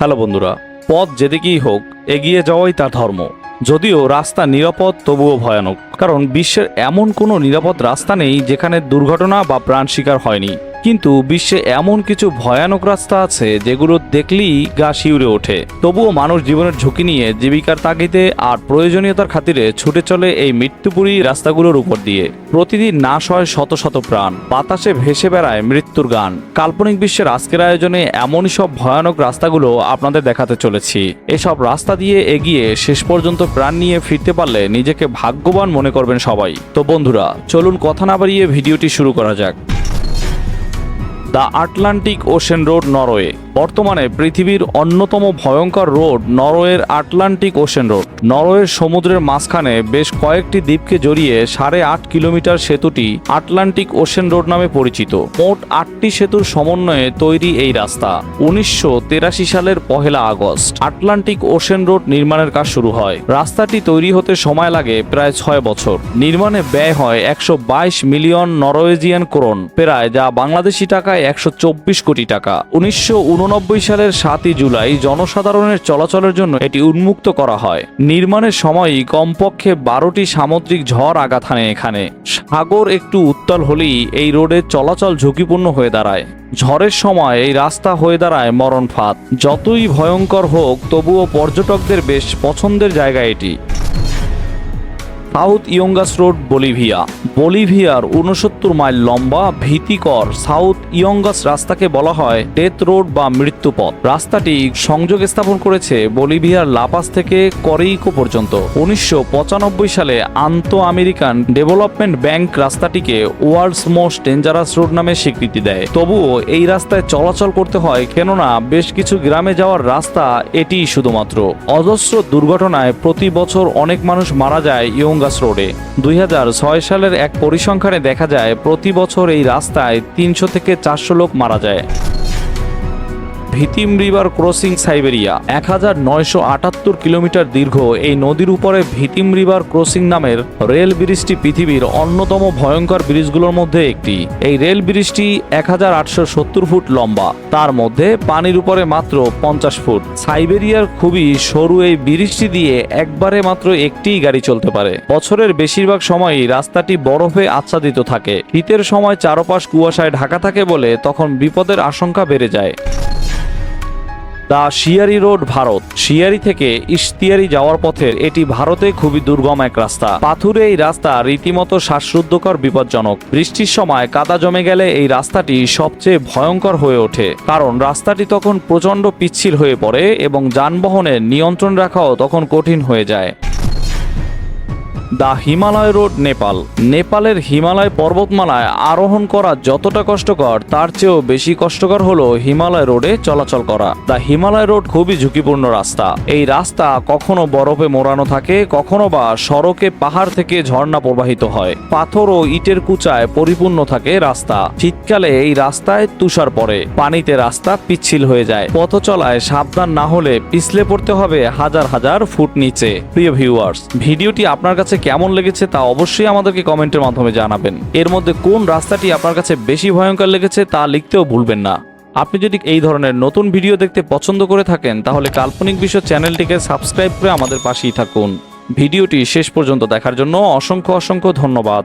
Hello বন্ধুরা, পথ যেদিকেই হোক, এগিয়ে যাওয়াই তার ধর্ম। যদিও রাস্তা নিরাপদ, তবুও ভয়ানক। কারণ বিশ্বের এমন কোনো নিরাপদ রাস্তা নেই যেখানে দুর্ঘটনা বা প্রাণ শিকার হয়নি। কিন্তু বিশ্বে এমন কিছু ভয়ানক রাস্তা আছে যেগুলো দেখলেই গা শিউরে ওঠে। তবুও মানুষ জীবনের ঝুঁকি নিয়ে জীবিকার তাগিদে আর প্রয়োজনীয়তার খাতিরে ছুটে চলে এই মৃত্যুপুরী রাস্তাগুলোর উপর দিয়ে। প্রতিদিন নাশ হয় শত শত প্রাণ। বাতাসে ভেসে বেড়ায় মৃত্যুর গান। কাল্পনিক বিশ্বের আজকের আয়োজনে এমনই সব ভয়ানক রাস্তাগুলো আপনাদের দেখাতে চলেছি। এসব রাস্তা দিয়ে এগিয়ে শেষ পর্যন্ত প্রাণ নিয়ে ফিরতে পারলে নিজেকে ভাগ্যবান মনে করবেন সবাই। তো বন্ধুরা, চলুন কথা না বাড়িয়ে ভিডিওটি শুরু করা যাক। The Atlantic ocean road Norway. বর্তমানে পৃথিবীর অন্যতম ভয়ঙ্কর রোড নরওয়ের আটলান্টিক ওশেন রোড। নরওয়ের সমুদ্রের মাঝখানে বেশ কয়েকটি দ্বীপকে জড়িয়ে সাড়ে আট কিলোমিটার সেতুটি আটলান্টিক ওশেন রোড নামে পরিচিত। মোট আটটি সেতুর সমন্বয়ে তৈরি এই রাস্তা। উনিশশো সালের পহেলা আগস্ট আটলান্টিক ওশেন রোড নির্মাণের কাজ শুরু হয়। রাস্তাটি তৈরি হতে সময় লাগে প্রায় ছয় বছর। নির্মাণে ব্যয় হয় একশো বাইশ মিলিয়ন নরওয়েজিয়ান ক্রোন, প্রায় যা বাংলাদেশি টাকায় একশো চব্বিশ কোটি টাকা। উনিশশো উননব্বই সালের সাতই জুলাই জনসাধারণের চলাচলের জন্য এটি উন্মুক্ত করা হয়। নির্মাণের সময়ই কমপক্ষে বারোটি সামুদ্রিক ঝড় আঘাত হানে এখানে। সাগর একটু উত্তাল হলেই এই রোডে চলাচল ঝুঁকিপূর্ণ হয়ে দাঁড়ায়। ঝড়ের সময় এই রাস্তা হয়ে দাঁড়ায় মরণ ফাঁদ। যতই ভয়ঙ্কর হোক, তবুও পর্যটকদের বেশ পছন্দের জায়গা এটি। South Yungas road, Bolivia. বলিভিয়ার উনসত্তর মাইল লম্বা, ভীতিকর সাউথ ইয়ঙ্গাস রাস্তাকে বলা হয় ডেথ রোড বা মৃত্যুপথ। রাস্তাটি সংযোগ স্থাপন করেছে বলিভিয়ার লাপাস থেকে করেইকো পর্যন্ত। উনিশশো পঁচানব্বই সালে আন্তঃ আমেরিকান ডেভেলপমেন্ট ব্যাংক রাস্তাটিকে ওয়ার্ল্ডস মোস্ট ডেঞ্জারাস রোড নামে স্বীকৃতি দেয়। তবুও এই রাস্তায় চলাচল করতে হয়, কেননা বেশ কিছু গ্রামে যাওয়ার রাস্তা এটিই শুধুমাত্র। অজস্র দুর্ঘটনায় প্রতি বছর অনেক মানুষ মারা যায় ইয়ঙ্গাস রোডে। দুই হাজার ছয় সালের এক পরিসংখ্যানে দেখা যায়, প্রতি বছর এই রাস্তায় তিনশো থেকে চারশো লোক মারা যায়। ভিতিম রিভার ক্রসিং সাইবেরিয়া এক হাজার নয়শো আটাত্তর কিলোমিটার দীর্ঘ এই নদীর উপরে ভিতিম রিভার ক্রসিং নামের রেল ব্রিজটি পৃথিবীর অন্যতম ভয়ঙ্কর ব্রিজগুলোর মধ্যে একটি। এই রেল ব্রিজটি এক হাজার আটশো সত্তর ফুট লম্বা। তার মধ্যে পানির উপরে মাত্র পঞ্চাশ ফুট। সাইবেরিয়ার খুবই সরু এই ব্রিজটি দিয়ে একবারে মাত্র একটিই গাড়ি চলতে পারে। বছরের বেশিরভাগ সময়ই রাস্তাটি বরফে আচ্ছাদিত থাকে। শীতের সময় চারপাশ কুয়াশায় ঢাকা থাকে বলে তখন বিপদের আশঙ্কা বেড়ে যায়। দা শিয়ারি রোড, ভারত। শিয়ারি থেকে ইশতিয়ারি যাওয়ার পথের এটি ভারতে খুবই দুর্গম এক রাস্তা। পাথুরে এই রাস্তা রীতিমতো শ্বাসরুদ্ধকর, বিপজ্জনক। বৃষ্টির সময় কাদা জমে গেলে এই রাস্তাটি সবচেয়ে ভয়ঙ্কর হয়ে ওঠে। কারণ রাস্তাটি তখন প্রচণ্ড পিচ্ছিল হয়ে পড়ে এবং যানবাহনের নিয়ন্ত্রণ রাখাও তখন কঠিন হয়ে যায়। The Himalaya road, Nepal. নেপালের হিমালয় পর্বতমালায় আরোহণ করা যতটা কষ্টকর, তার চেয়েও বেশি কষ্টকর হলো হিমালয় রোডে চলাচল করা। দ্য হিমালয় রোড খুবই ঝুঁকিপূর্ণ রাস্তা। এই রাস্তা কখনো বরফে মোড়ানো থাকে, কখনো বা সড়কে পাহাড় থেকে ঝর্ণা প্রবাহিত হয়। পাথর ও ইটের কুচায় পরিপূর্ণ থাকে রাস্তা। শীতকালে এই রাস্তায় তুষার পড়ে। পানিতে রাস্তা পিচ্ছিল হয়ে যায়। পথ চলায় সাবধান না হলে পিছলে পড়তে হবে হাজার হাজার ফুট নিচে। প্রিয় ভিউয়ার্স, ভিডিওটি আপনার কাছে কেমন লেগেছে তা অবশ্যই আমাদেরকে কমেন্টের মাধ্যমে জানাবেন। এর মধ্যে কোন রাস্তাটি আপনার কাছে বেশি ভয়ঙ্কর লেগেছে তা লিখতেও ভুলবেন না। আপনি যদি এই ধরনের নতুন ভিডিও দেখতে পছন্দ করে থাকেন, তাহলে কাল্পনিক বিশ্ব চ্যানেলটিকে সাবস্ক্রাইব করে আমাদের পাশেই থাকুন। ভিডিওটি শেষ পর্যন্ত দেখার জন্য অসংখ্য অসংখ্য ধন্যবাদ।